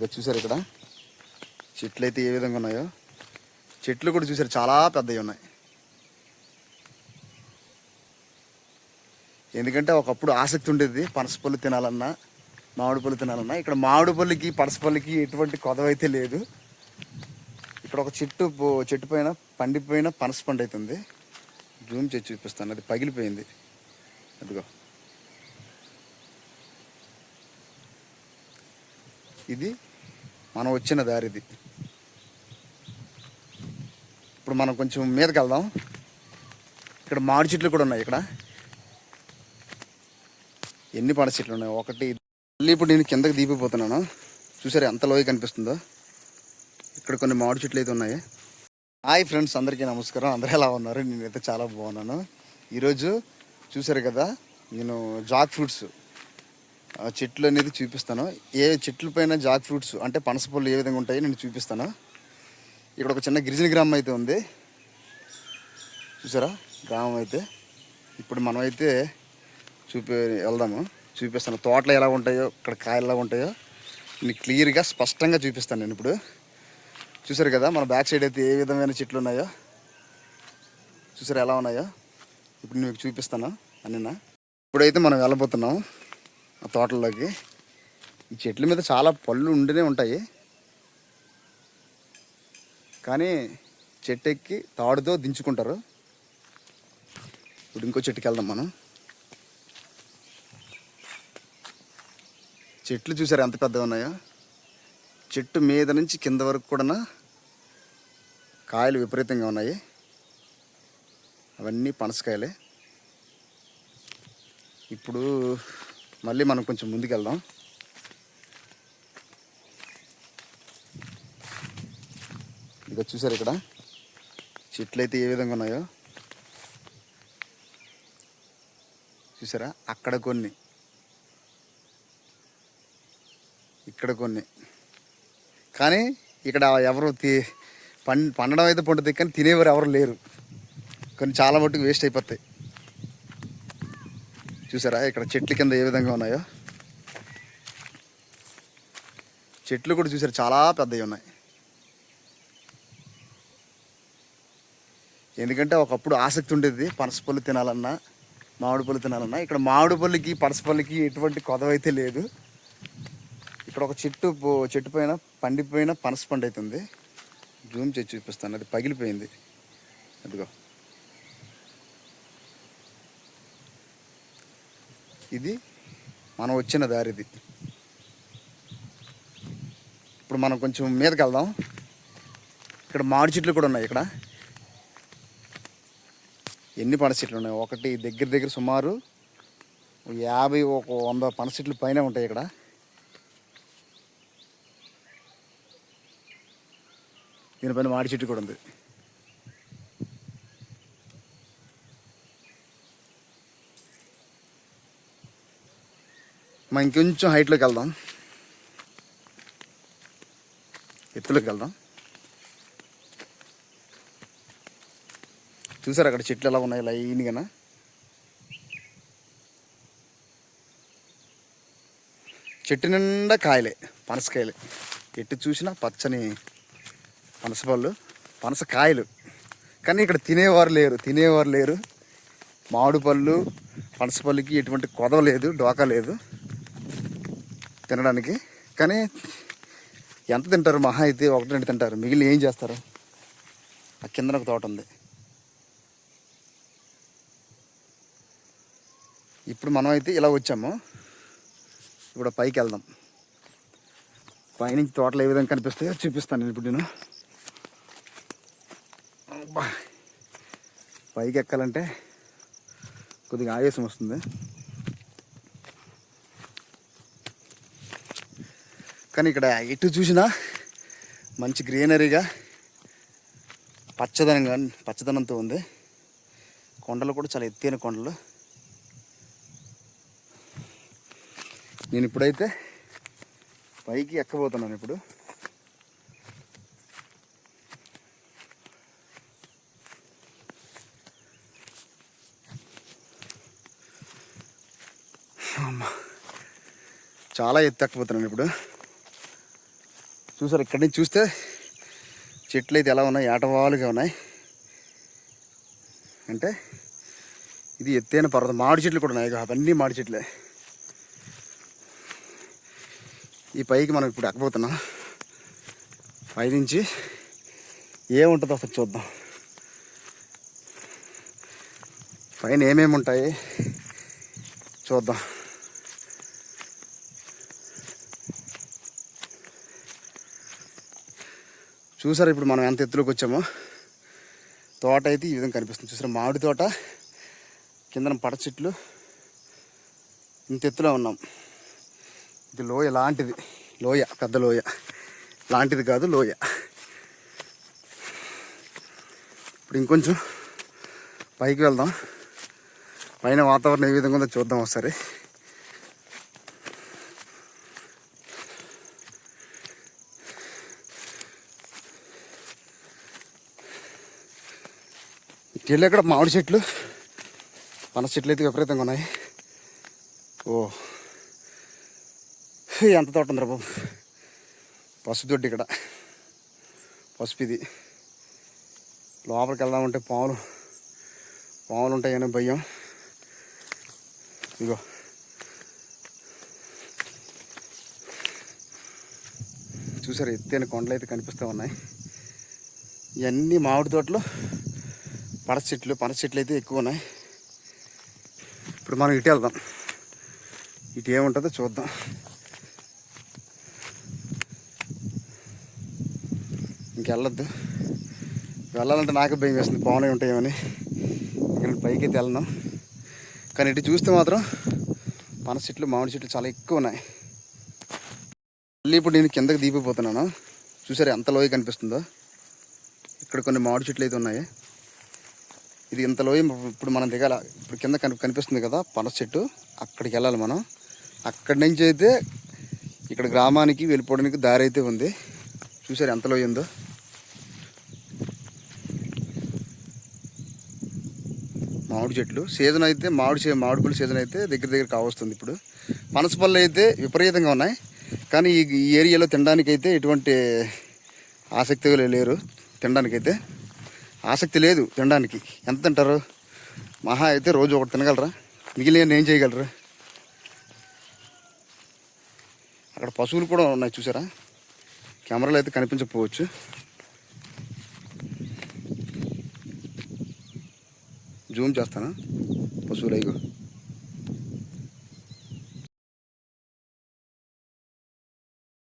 ఇక చూసారు ఇక్కడ? చెట్లు అయితే ఏ విధంగా ఉన్నాయో? చెట్లు కూడా చూసారు చాలా పెద్దవి ఉన్నాయి. ఎందుకంటే ఒకప్పుడు ఆసక్తి ఉండేది పనసపళ్ళు తినాలన్నా మామిడి పళ్ళు తినాలన్నా. ఇక్కడ మామిడి పళ్ళుకి పనసపల్లికి ఎటువంటి కొదవ అయితే లేదు. ఇక్కడ ఒక చెట్టు చెట్టు పైన పండిపోయిన పనస పండు అవుతుంది జూమ్ చేసి చూపిస్తాను అది పగిలిపోయింది. అదిగో ఇది మనం వచ్చిన దారిది. ఇప్పుడు మనం కొంచెం మీదకి వెళ్దాం ఇక్కడ మామిడి చెట్లు కూడా ఉన్నాయి ఇక్కడ. ఎన్ని పనస చెట్లు ఉన్నాయి? ఒకటి మళ్ళీ ఇప్పుడు నేను కిందకి దీపిపోతున్నాను. చూసారు ఎంత లోయ కనిపిస్తుందో? ఇక్కడ కొన్ని మామిడి చెట్లు అయితే ఉన్నాయి. హాయ్ ఫ్రెండ్స్ అందరికీ నమస్కారం. అందరూ ఎలా ఉన్నారు? నేనైతే చాలా బాగున్నాను. ఈరోజు చూసారు కదా నేను జాక్ ఫ్రూట్స్ చెట్లు అనేది చూపిస్తాను. ఏ చెట్ల పైన జాక్ ఫ్రూట్స్ అంటే పనసపళ్ళు ఏ విధంగా ఉంటాయో నేను చూపిస్తాను. ఇక్కడ ఒక చిన్న గిరిజన గ్రామం అయితే ఉంది. చూసారా? గ్రామం అయితే. ఇప్పుడు మనం అయితే చూపి వెళ్దాము. చూపిస్తాను. తోటలు ఎలా ఉంటాయో ఇక్కడ కాయలు ఎలా ఉంటాయో నేను క్లియర్గా స్పష్టంగా చూపిస్తాను నేను ఇప్పుడు. చూసారు కదా? మన బ్యాక్ సైడ్ అయితే ఏ విధమైన చెట్లు ఉన్నాయో? చూసారు ఎలా ఉన్నాయో? ఇప్పుడు నేను మీకు చూపిస్తాను. అన్నీనా ఇప్పుడైతే మనం వెళ్ళబోతున్నాం. ఆ తోటల్లోకి. ఈ చెట్ల మీద చాలా పళ్ళు ఉండినే ఉంటాయి. కానీ చెట్టు ఎక్కి తాడుతో దించుకుంటారు. ఇప్పుడు ఇంకో చెట్టుకి వెళ్దాం మనం. చెట్లు చూసారు ఎంత పెద్దగా ఉన్నాయో? చెట్టు మీద నుంచి కింద వరకు కూడా కాయలు విపరీతంగా ఉన్నాయి. అవన్నీ పనసకాయలే. ఇప్పుడు మళ్ళీ మనం కొంచెం ముందుకెళ్దాం. ఇంకా చూసారు ఇక్కడ? చెట్లు అయితే ఏ విధంగా ఉన్నాయో? చూసారా? అక్కడ కొన్ని. ఇక్కడ కొన్ని. కానీ ఇక్కడ ఎవరు తి పండడం అయితే పండుతుంది కానీ తినేవారు ఎవరు లేరు. కొన్ని చాలా మట్టుకు వేస్ట్ అయిపోతాయి. చూసారా? ఇక్కడ చెట్ల కింద ఏ విధంగా ఉన్నాయో? చెట్లు కూడా చూసారు చాలా పెద్దవి ఉన్నాయి. ఎందుకంటే ఒకప్పుడు ఆసక్తి ఉండేది పనసపళ్ళు తినాలన్నా మామిడి పళ్ళు తినాలన్నా. ఇక్కడ మామిడి పళ్ళకి పనసపల్లికి ఎటువంటి కొదవైతే లేదు. ఇక్కడ ఒక చెట్టు చెట్టు పైన పండిపోయిన పనస పండు అవుతుంది జూమ్ చేసి చూపిస్తాను అది పగిలిపోయింది. అదిగో. ఇది మనం వచ్చిన దారిది. ఇప్పుడు మనం కొంచెం మీదకి వెళ్దాం. ఇక్కడ మామిడి చెట్లు కూడా ఉన్నాయి ఇక్కడ. ఎన్ని పనస చెట్లు ఉన్నాయి? ఒకటి దగ్గర దగ్గర సుమారు యాభై ఒక వంద పనస చెట్లు పైన ఉంటాయి ఇక్కడ. దీనిపైన మామిడి చెట్టు కూడా ఉంది. మనం ఇంకొంచెం హైట్లోకి వెళ్దాం. ఎత్తులోకి వెళ్దాం. చూసారు అక్కడ చెట్లు ఎలా ఉన్నాయి? లైన్గా చెట్టు నిండా కాయలే పనసకాయలే ఎట్టు చూసినా పచ్చని పనసపళ్ళు పనసకాయలు కానీ ఇక్కడ తినేవారు లేరు తినేవారు లేరు. మామిడి పళ్ళు పనసపల్లికి ఎటువంటి కొదవ లేదు డోకా లేదు. తినడానికి. కానీ ఎంత తింటారు? మహా అయితే ఒకటి రెండు తింటారు. మిగిలిన ఏం చేస్తారు? ఆ కిందన ఒక తోట ఉంది. ఇప్పుడు మనం అయితే ఇలా వచ్చాము. ఇప్పుడు పైకి వెళ్దాం. పైనుంచి తోటలు ఏ విధంగా కనిపిస్తాయో చూపిస్తాను నేను ఇప్పుడు నేను. అబ్బా. పైకి ఎక్కాలంటే కొద్దిగా ఆవేశం వస్తుంది. కానీ ఇక్కడ ఎటు చూసినా మంచి గ్రీనరీగా పచ్చదనంగా పచ్చదనంతో ఉంది. కొండలు కూడా చాలా ఎత్తైన కొండలు. నేను ఇప్పుడైతే పైకి ఎక్కబోతున్నాను ఇప్పుడు. చాలా ఎత్తు ఎక్కబోతున్నాను ఇప్పుడు. చూసారు ఇక్కడి నుంచి చూస్తే చెట్లు అయితే ఎలా ఉన్నాయి ఏటవాలుగా ఉన్నాయి. అంటే ఇది ఎత్తైన పర్వతం. మామిడి చెట్లు కూడా ఉన్నాయి అవన్నీ మామిడి చెట్లే. ఈ పైకి మనం ఇప్పుడు ఎక్కబోతున్నాం. పైనుంచి ఏముంటుందో అసలు చూద్దాం. పైన ఏమేమి ఉంటాయి చూద్దాం. చూసారు ఇప్పుడు మనం ఎంత ఎత్తులోకి వచ్చామో? తోట అయితే ఈ విధంగా కనిపిస్తుంది. చూసారు మామిడి తోట కిందన పడ చెట్లు ఇంత ఎత్తులో ఉన్నాం. ఇది లోయ లాంటిది. లోయ పెద్ద లోయ. లాంటిది కాదు లోయ. ఇప్పుడు ఇంకొంచెం పైకి వెళ్దాం. పైన వాతావరణం ఏ విధంగా ఉందో చూద్దాం ఒకసారి. వెళ్ళి అక్కడ మామిడి చెట్లు పన చెట్లు అయితే విపరీతంగా ఉన్నాయి. ఓ ఎంత తోట ఉందిరా బాబు? పసుపు దొడ్డి ఇక్కడ. పసుపు ఇది. లోపలికి వెళ్దామంటే పాములు పాములు ఉంటాయని భయం. ఇగో చూసారు ఎత్తైన కొండలు అయితే కనిపిస్తూ ఉన్నాయి. ఇవన్నీ మామిడి తోటలు. పనస చెట్లు పనస చెట్లు అయితే ఎక్కువ ఉన్నాయి ఇప్పుడు మనం ఇటు వెళ్దాం. ఇటు ఏముంటుందో చూద్దాం. ఇంకెళ్ళొద్దు. వెళ్ళాలంటే నాకు భయం వేస్తుంది పావునే ఉంటాయేమని. ఇక్కడ పైకి అయితే వెళ్ళను. కానీ ఇటు చూస్తే మాత్రం పనస చెట్లు మామిడి చెట్లు చాలా ఎక్కువ ఉన్నాయి మళ్ళీ ఇప్పుడు నేను కిందకి దీపిపోతున్నాను చూసారు ఎంత లోయ కనిపిస్తుందో? ఇక్కడ కొన్ని మామిడి చెట్లు అయితే ఉన్నాయి. ఇది ఇంత లోయ ఇప్పుడు మనం దిగాల. ఇప్పుడు కింద కనిపి కనిపిస్తుంది కదా పనస చెట్టు. అక్కడికి వెళ్ళాలి మనం. అక్కడి నుంచి అయితే ఇక్కడ గ్రామానికి వెళ్ళిపోవడానికి దారి అయితే ఉంది. చూసారు ఎంత లోయిందో మామిడి చెట్లు. సీజన్ అయితే మామిడి మామిడి పళ్ళు సీజన్ అయితే దగ్గర దగ్గర కావస్తుంది ఇప్పుడు. పనస పళ్ళు అయితే విపరీతంగా ఉన్నాయి. కానీ ఈ ఏరియాలో తినడానికి అయితే ఎటువంటి ఆసక్తిగా లేరు తినడానికైతే. ఆసక్తి లేదు తినడానికి. ఎంత తింటారు? మహా అయితే రోజు ఒకటి తినగలరా? మిగిలిన ఏం చేయగలరు? అక్కడ పశువులు కూడా ఉన్నాయి చూసారా? కెమెరాలు అయితే కనిపించకపోవచ్చు. జూమ్ చేస్తాను? పశువులు అయ్యో.